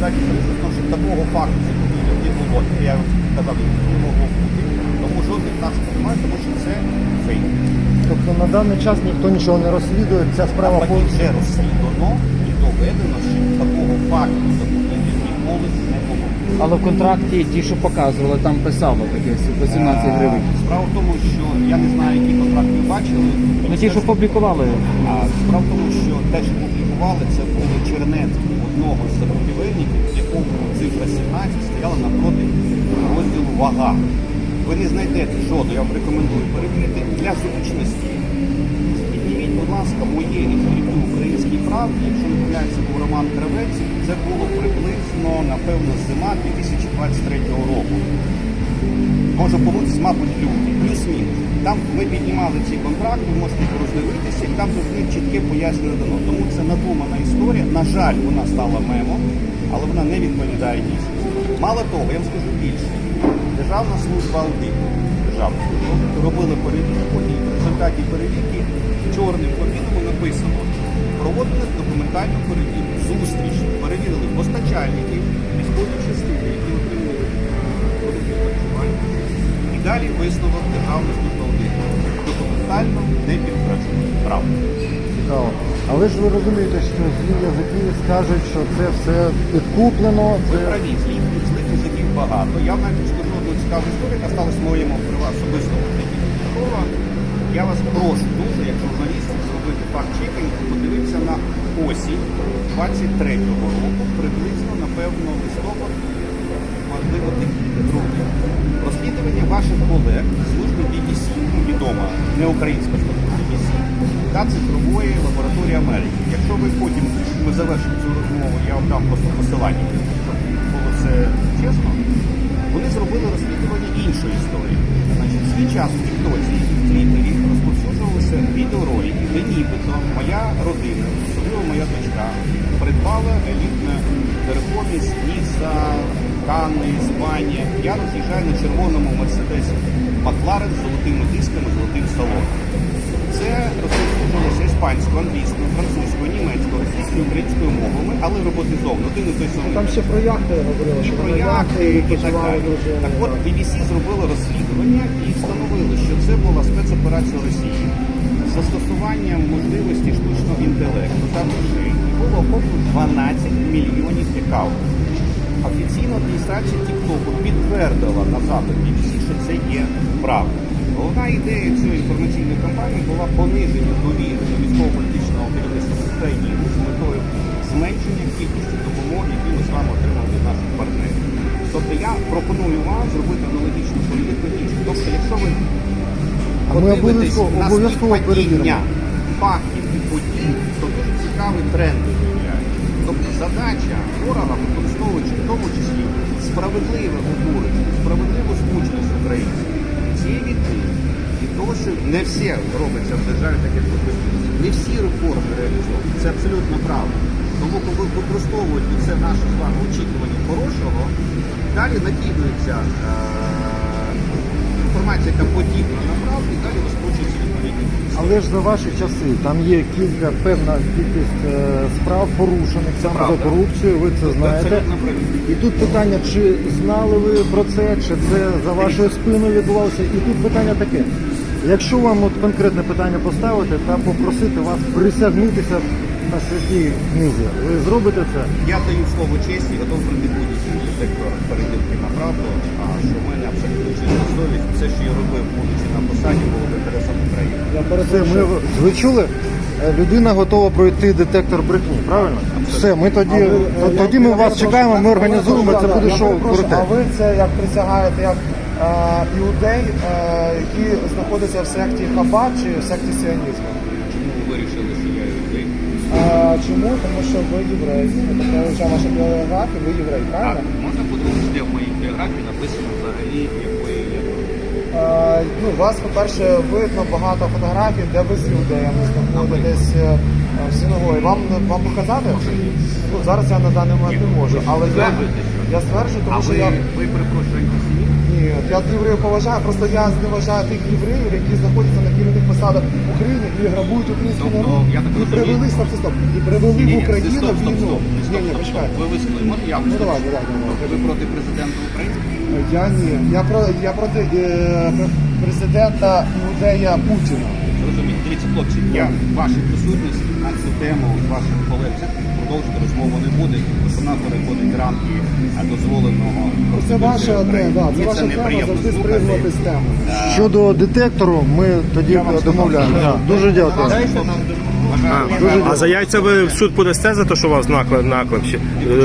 сказав, що такого факту не було. Я казав, не могло бути. Тому жодних наслідків немає, тому що це фейк. Тобто на даний час ніхто нічого не розслідує, ця справа Навпаки, вже розслідувано і доведено, що такого факту закупівлі ніколи не було. Але в контракті ті, що показували, там писало таке 18 гривень. Е, Справа в тому, що я не знаю, які контракти ви бачили. Ну ті, що публікували. А справа в тому, що те, що публікували, це були Чернецький, одного з закупівельників, в якому цифра 17 стояла напроти розділу вага. Ви не знайдете жодного, я вам рекомендую перевірити для зручності. Підніміть, будь ласка, моє інтерв'ю українській правді, якщо не помиляється, був Роман Кравець, це було приблизно, напевно, зима 2023 року. Може помилитись, мабуть, люди. Плюс-мінус. Там ми піднімали ці контракти, можете їх роздивитися, і там завжди чітке пояснення дано. Тому це надумана історія. На жаль, вона стала мемом, але вона не відповідає дійсності. Мало того, я вам скажу більше. Державна служба аудиту, державна служба робили перевірку, і в результаті перевірки чорним по написано. Проводили документальну перевірку, зустріч, перевірили постачальників, військові частини, які. І далі висновок Державної служби. Документально не підтверджено. Правда. Цікаво. Але ж ви розумієте, що злі язики скажуть, що це все підкуплено, Ви це праві, злих злих язиків багато. Я навіть скажу одну цікаву історію, яка сталася моєму житті. Такого Я вас прошу дуже, як журналістів, зробити факт-чекінг, подивитися на осінь 23-го року, приблизно, напевно, листопад, можливо, грудня. Розслідування ваших колег служби BBC, ну, відома, не українська служба BBC, та цифрової лабораторії Америки. Якщо ви потім ми завершимо цю розмову, я вам дам просто посилання, роботизовано. Той самий там ще про яхти говорили, що про яхти і так далі. Так от BBC зробило розслідування і встановили, що це була спецоперація Росії з застосуванням можливості штучного інтелекту та. І було охоплено 12 мільйонів аккаунтів. Офіційна адміністрація TikTok підтвердила на запит BBC, що це є правда. Головна ідея цієї інформаційної кампанії була пониження довіри до військово-політичного керівництва України з метою зменшення кількості допомоги, яку ми з вами отримали від наших партнерів. Тобто я пропоную вам зробити аналогічну політику. Тобто, якщо ви подивитесь на співпадіння фактів і подій, то дуже цікавий тренд виявляється. Тобто задача ворога, використовуючи в тому числі справедливе обурення, справедливу змученість українців, цієї війни і того, що не всі робиться в державі, так як ви. Не всі реформи реалізовані. Це абсолютно правда. Тому, коли використовують це наше з вами очікування хорошого, далі накидується е, інформація, яка подібна на правду, і далі розкручується відповідні. Але ж за ваші часи там є кілька певна кількість е, справ порушених саме за правда. корупцію, ви це Ви знаєте. І тут питання, чи знали ви про це, чи це за вашою спиною відбувалося? І тут питання таке. Якщо вам от конкретне питання поставити та попросити вас присягнутися на святій книзі, ви зробите це? Я даю слово честі, готов будь-який детектор перевірки на правду, а що в мене абсолютно чиста совість. Все, що я робив, будучи на посаді, було в інтересах України. Все, ми, ви чули? Е, Людина готова пройти детектор брехні, правильно? Все, ми тоді, то- тоді ми вас чекаємо, ми організуємо, це буде шоу А круте. ви це як присягаєте як е, іудей, е, які знаходяться в секті Хабад чи в секті сіонізму? Чому ви вирішили, що я Е, чому? Тому що ви єврей. Тобто я вивчав вашу біографію, ви єврей, А правильно? можна подивитися, де в моїй біографії написано взагалі, якої я Е, ну, у вас, по-перше, видно багато фотографій, де ви з іудеями знаходитесь е, в синагогі. Вам, вам показати? Ну, зараз я на даний момент не можу, але я, я стверджую, А тому що ви, я... ви перепрошую Я євреїв поважаю, просто я зневажаю тих євреїв, які знаходяться на керівних посадах в Україні і грабують український народ. І привели стоп, стоп, і привели в Україну війну. Ні, ні, почекайте. Ви висловили, може я Ну давай, давай, давай. Ви проти президента України? Я ні. Я про я проти е, президента Іудея Путіна. Розумієте, дивіться, хлопці, я в вашій присутності на цю тему ваших колег продовжити розмову не буде, бо вона переходить рамки дозволеного. Це ваша тема, да, це ваша тема завжди слухати. з теми. Щодо детектору, ми тоді Я вам сказав, домовляємо. що- Дуже дякую. А за яйця ви в суд подасте за те, що у вас наклеп, наклеп?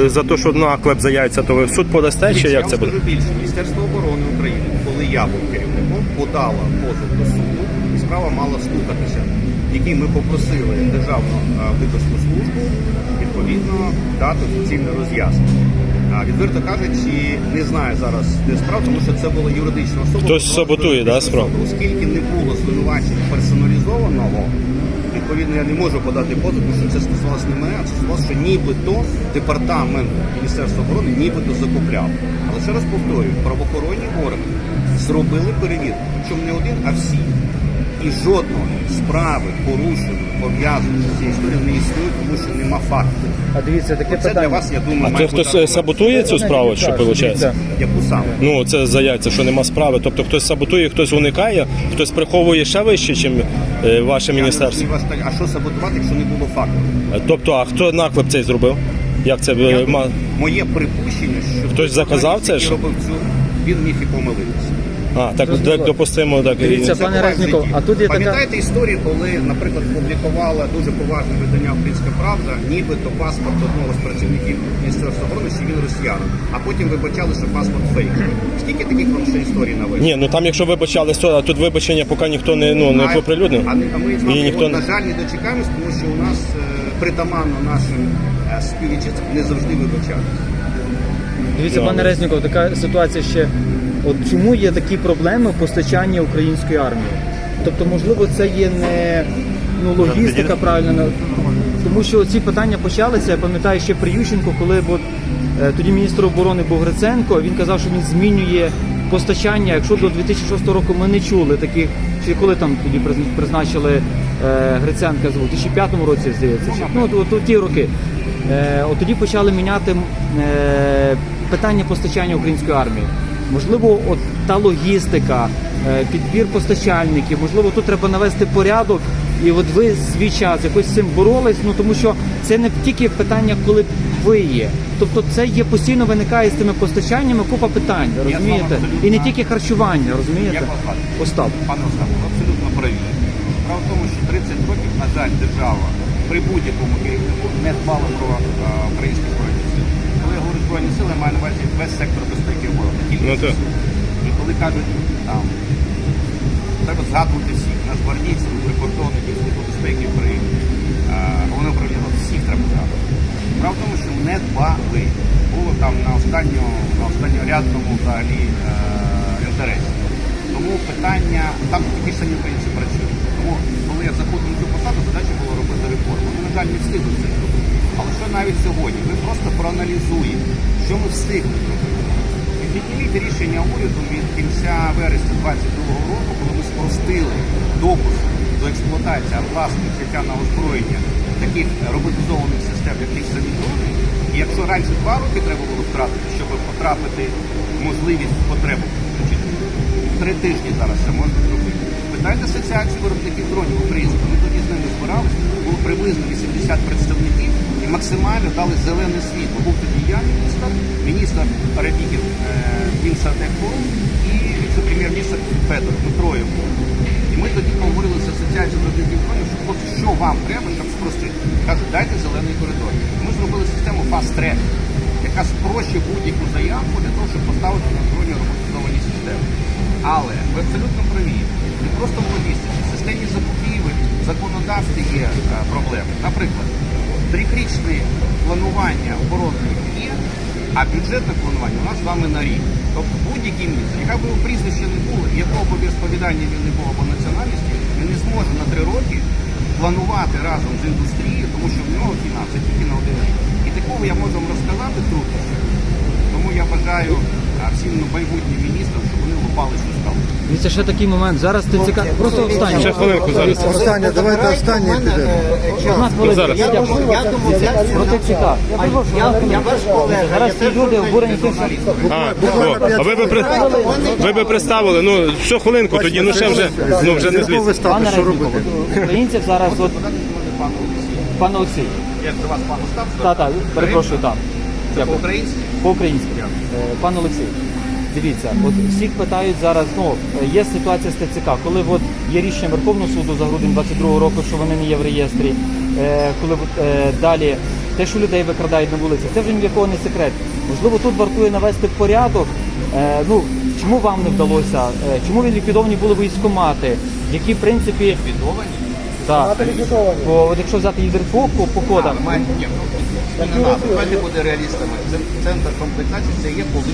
Е, За те, що наклеп за яйця, то ви в суд подасте чи як це буде? скажу більше. Міністерство оборони України, коли я був керівником, подало позов до суду, і справа мала слухатися, в якій ми попросили Державну а, виконавчу службу відповідно дати офіційне роз'яснення. Відверто кажучи, не знаю зараз де справа, тому що це була юридична особа. Хтось саботує, да, справу? Оскільки не було звинувачень персоналізованого, відповідно я не можу подати позов, тому що це стосувалося не мене, а це стосувалося, що нібито департамент Міністерства оборони нібито закупляв. Але ще раз повторюю, правоохоронні органи зробили перевірку, причому не один, а всі. І жодної справи порушення пов'язаної з цією історією не існує, тому що нема факту. А дивіться, таке Це для питання. вас, я думаю, А має це хтось бути е, саботує цю справу, чи Так, виходить? яку саме? Ну, це за яйця, що нема справи. Тобто хтось саботує, хтось уникає, хтось приховує ще вище, ніж ваше Я не міністерство. розумію вас так, А що саботувати, якщо не було факту? Е, Тобто, а хто наклеп цей зробив? Як це Я е, думаю, ма- Моє припущення, що Хтось заказав це який робив цю, він міг і помилитися. А, так, так допустимо, так і. Дивіться, Це пане Резніков, а тут є така- Пам'ятаєте історію, коли, наприклад, публікувала дуже поважне видання Українська Правда, нібито паспорт одного з працівників Міністерства оборони, що він росіянин, а потім вибачали, що паспорт фейк. Скільки таких вам ще історій навели? Ні, ну там якщо вибачались, то а тут вибачення поки ніхто не, ну, не А- оприлюднив. А, не- а ми з вами, І ніхто от, не- на жаль, не дочекаємось, тому що у нас е, притаманно нашим е, співвітчизникам не завжди вибачатися. Дивіться, пане Резніков, така ситуація ще. От чому є такі проблеми в постачанні української армії? Тобто, можливо, це є не ну, логістика правильно, тому що ці питання почалися. Я пам'ятаю ще при Ющенко, коли от, е, тоді міністр оборони був Гриценко, він казав, що він змінює постачання. Якщо до 2006 року ми не чули таких, чи коли там тоді призначили е, Гриценка у 2005 році, здається, чи, ну от, от, от ті роки. Е, от тоді почали міняти е, питання постачання української армії. Можливо, от та логістика, е, підбір постачальників, можливо, тут треба навести порядок. І от ви свій час якось з цим боролись, ну тому що це не тільки питання, коли ви є. Тобто це є постійно виникає з тими постачаннями купа питань, розумієте? І не тільки харчування, розумієте? Остап. Пане Остапе, абсолютно праві. Справа в тому, що 30 років, на жаль, держава при будь-якому керівнику не дбала про е, українські збройні збройні сили, маю на увазі весь сектор безпеки оборони. Тільки Ну. І коли кажуть, там треба згадувати всіх, нацгвардійців, прикордонників, службу безпеки України, е, головне управління, всіх треба згадувати. Справа в тому, що не дбали. Було там на останньо, на останньорядному взагалі інтересі. Тому питання, там такі ж самі українці працюють. Тому коли я заходив на цю посаду, задача була робити реформу. Ми, на жаль, не встигли це зробити. Але що навіть сьогодні? Ми просто проаналізуємо, що ми встигли зробити. І Підніміть рішення уряду від кінця вересня 2022 року, коли ми спростили допуск до експлуатації, а власне взяття на озброєння таких роботизованих систем, як ті самі. І якщо раніше два роки треба було втратити, щоб потрапити можливість потребу, три тижні зараз це можна зробити. Питайте асоціацію виробників дронів українських. Ми тоді з ними збиралися, було приблизно 80 представників і максимально дали зелене світло. Був тоді я міністр, міністр Рабікін е, Мінсадеком і віце-прем'єр-міністр Федор Петроєв. І ми тоді поговорили з асоціацією виробників дронів, що хлопці, що вам треба, щоб спростити. Кажуть, дайте зелений коридор. Ми зробили систему Track, яка спрощує будь-яку заявку для того, щоб поставити на дроні роботизовані системи. Але ви абсолютно праві. Не просто в логістиці, в системі закупівель, законодавстві є е, проблеми. Наприклад, трьохрічне планування оборонних є, а бюджетне планування у нас з вами на рік. Тобто будь-який міністр, яка б його прізвище не було, якого б розповідання він не був або національності, він не зможе на три роки планувати разом з індустрією, тому що в нього фінанси тільки на один рік. І такого я можу вам розказати трудно. Тому я бажаю а, а всім майбутнім міністрам, щоб вони лопали цю скалу. Дивіться, ще такий момент. Зараз ти цікаво. Просто останнє. Ще хвилинку зараз. Останнє, давайте останнє підемо. Одна хвилина. зараз. Я. Про ТЦК. А я, ваш колега. Зараз ці люди обурені тим, А, а ви би при ви би представили, ну всю хвилинку, тоді ну ще вже ну вже не зліз. пане що от українців зараз от пане Олексій. Я до вас пан Остап Та, та, перепрошую, так. Дякую. По-українськи? По-українськи. Е, Пан Олексій, дивіться, от всіх питають зараз, ну, є ситуація з ТЦК, коли от є рішення Верховного суду за грудень 22 року, що вони не є в реєстрі, е, коли е, далі те, що людей викрадають на вулиці, це вже ні в якого не секрет. Можливо, тут вартує навести порядок. Ну, чому вам не вдалося? Чому ліквідовані були військомати? Які, в принципі, Відовані? Так, бо от якщо взяти ЄДРПО по, по кодам, ні, ну, не. Давайте бути реалістами. Це центр комплектації, це є колишній.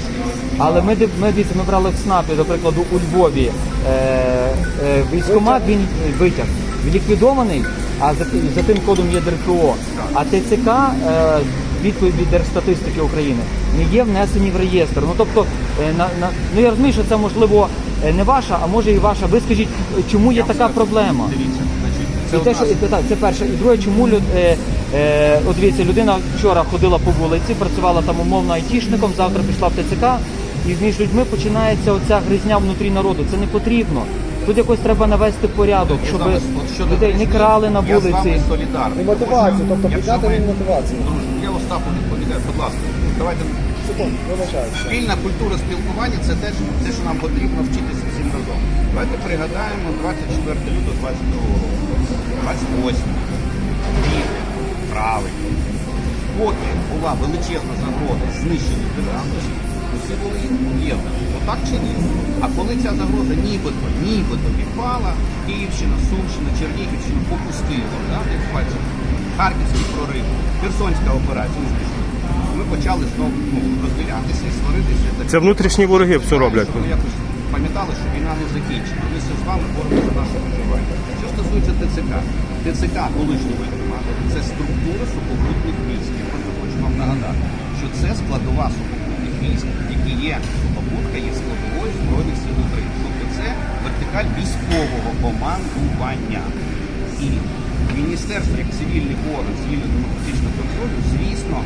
Але ми, див- ми дивіться, ми брали в СНАПі, до прикладу, у Львові е, е, військкомат, він витяг. Він ліквідований, а за, за тим кодом є ДРПО. А ТЦК, е, відповідь від Держстатистики України, не є внесені в реєстр. Ну тобто, е, на, на, ну я розумію, що це можливо е, не ваша, а може і ваша. Ви скажіть, чому є така проблема? Дивіться, це І те, що і, так, це перше. І друге, чому люд, е, е, от дивіться, людина вчора ходила по вулиці, працювала там умовно айтішником, завтра пішла в ТЦК, і між людьми починається оця гризня внутрі народу. Це не потрібно. Тут якось треба навести порядок, Я щоб з вами- от щодо людей не крали на Я з вами вулиці. солідарний. І мотивацію, тобто Якщо рівень мотивації. Друже, я Остапу відповідаю, будь ласка. Давайте Секунду, вибачаюся. спільна культура спілкування це те, що- те, що нам потрібно вчитися. Давайте пригадаємо 24 лютого 22 року, 28 діти, правильно. Поки була величезна загроза знищення державності, усі були об'єднані. Отак чи ні? А коли ця загроза нібито, нібито відпала, Київщина, Сумщина, Чернігівщина попустила, да, як бачите, Харківський прорив, Херсонська операція успішна. Ми почали знову ну, розділятися і сваритися. Це внутрішні вороги все роблять. Пам'ятали, що війна не закінчена. Ми все з вами боремося за наше виживання. Що стосується ТЦК, ТЦК колишнього воєнкомату це структура сухопутних військ. Я просто хочу вам нагадати, що це складова сухопутних військ, які є сухопутка, є складовою Збройних сил України. Тобто це вертикаль військового командування. І міністерство як цивільний орган цивільно-демократичного контролю, звісно,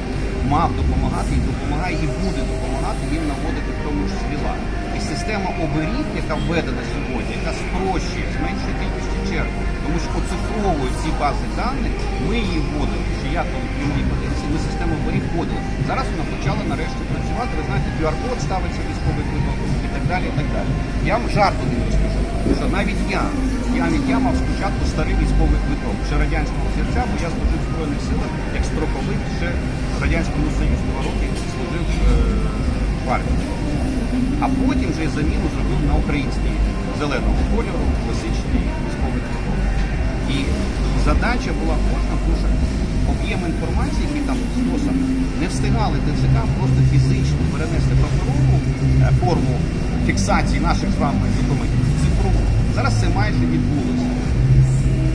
мав допомагати і допомагає, і буде допомагати їм наводити в тому числі лад. І система оберіг, яка введена сьогодні, яка спрощує, зменшує кількості черг, тому що оцифровує ці бази даних, ми її вводили. Що я коли прямій позиції, ми систему оберіг вводили. Зараз вона почала нарешті працювати. Ви знаєте, QR-код ставиться військовий квиток і так далі. і так далі. Я вам жарту не розкажу, що навіть я, навіть я мав спочатку старий військовий квиток, ще радянського зірця, бо я служив в Збройних силах як строковик ще в Радянському Союзі два роки служив е, в армії. А потім вже заміну зробив на український зеленого кольору, класичний військовий квиток. І задача була кожна дуже об'єм інформації, який там стосом, не встигали ТЦК просто фізично перенести паперову е, форму фіксації наших з вами документів цифрову. Зараз це майже відбулося.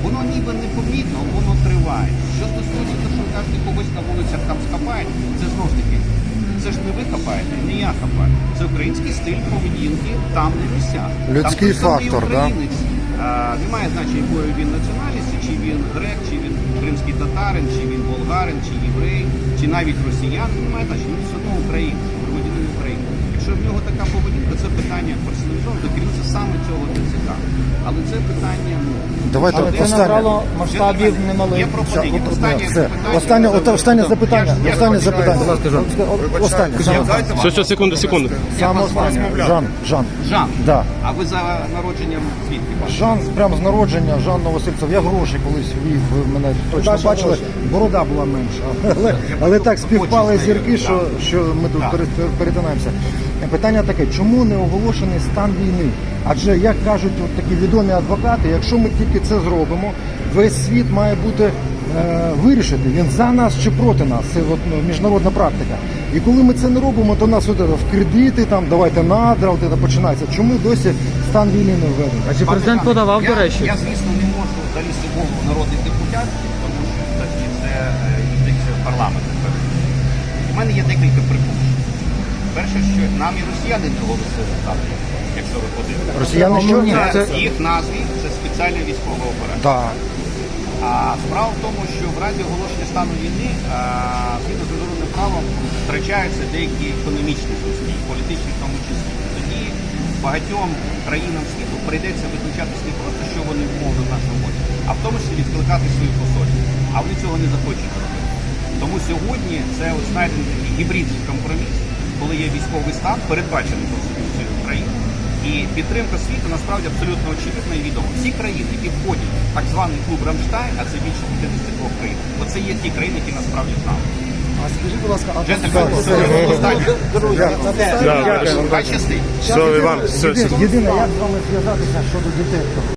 Воно ніби непомітно, воно триває. Що стосується того, що ви когось на вулицях там схапають, це знову ж таки, це ж не ви хапаєте, не я хапаю. Це український стиль поведінки там на місцях. Людський там фактор, да? А, немає значення, якої він національності, чи він грек, чи він кримський татарин, чи він болгарин, чи єврей, чи навіть росіян. Немає значення, він все одно українець. Якщо в нього така поведінка, це питання персоналізовано, керується саме цього ТЦК. Але це питання ну, Давайте Але це останнє. набрало масштабів немалих. Є пропозиція. Все, Останнє все. питання. Останнє, от, останнє запитання. Я- я Останнє хочу- запитання. Будь ласка, Жан. Останнє. Дайте Все, все, секунду, секунду. Саме останнє. Жан, Жан. Жан, Да. а ви за народженням звідки? бачите? Жан прямо з народження, Жан Новосильцев. Я гроші колись вів, ви мене точно Ваші бачили. гроші. Борода була менша. Але, але так співпали зірки, що, що ми тут пере- перетинаємося. Питання таке, чому не оголошений стан війни? Адже, як кажуть от такі відомі адвокати, якщо ми тільки це зробимо, весь світ має бути е, вирішити, він за нас чи проти нас. Це от, ну, міжнародна практика. І коли ми це не робимо, то нас от, е, в кредити, там, давайте надра, от, починається. Чому досі стан війни не введений? А чи президент подавав, я, до речі? Я, звісно, не можу залізти в голову народних депутатів, тому що це е, юрисдикція парламенту. У мене є декілька припущень. Перше, що нам і росіяни не оголосили якщо ви подивитесь. Росіяни що? Ні, Це це- їх назві це спеціальна військова операція. Так. А справа в тому, що в разі оголошення стану війни а, згідно з міжнародним правом втрачаються деякі економічні зв'язки, політичні в тому числі. Тоді багатьом країнам світу прийдеться визначатися не просто, що вони умовно в нас робити, а в тому числі відкликати свої посольства. А вони цього не захочуть робити. Тому сьогодні це от знайдений такий гібридний компроміс, коли є військовий стан, передбачений Конституцією України. І підтримка світу насправді абсолютно очевидна і відома. Всі країни, які входять в так званий клуб Рамштайн, а це більше 52 країн, оце є ті країни, які насправді з нами. А скажіть, будь ласка, а Хай щастить. Єдине, як з вами зв'язатися щодо детектору?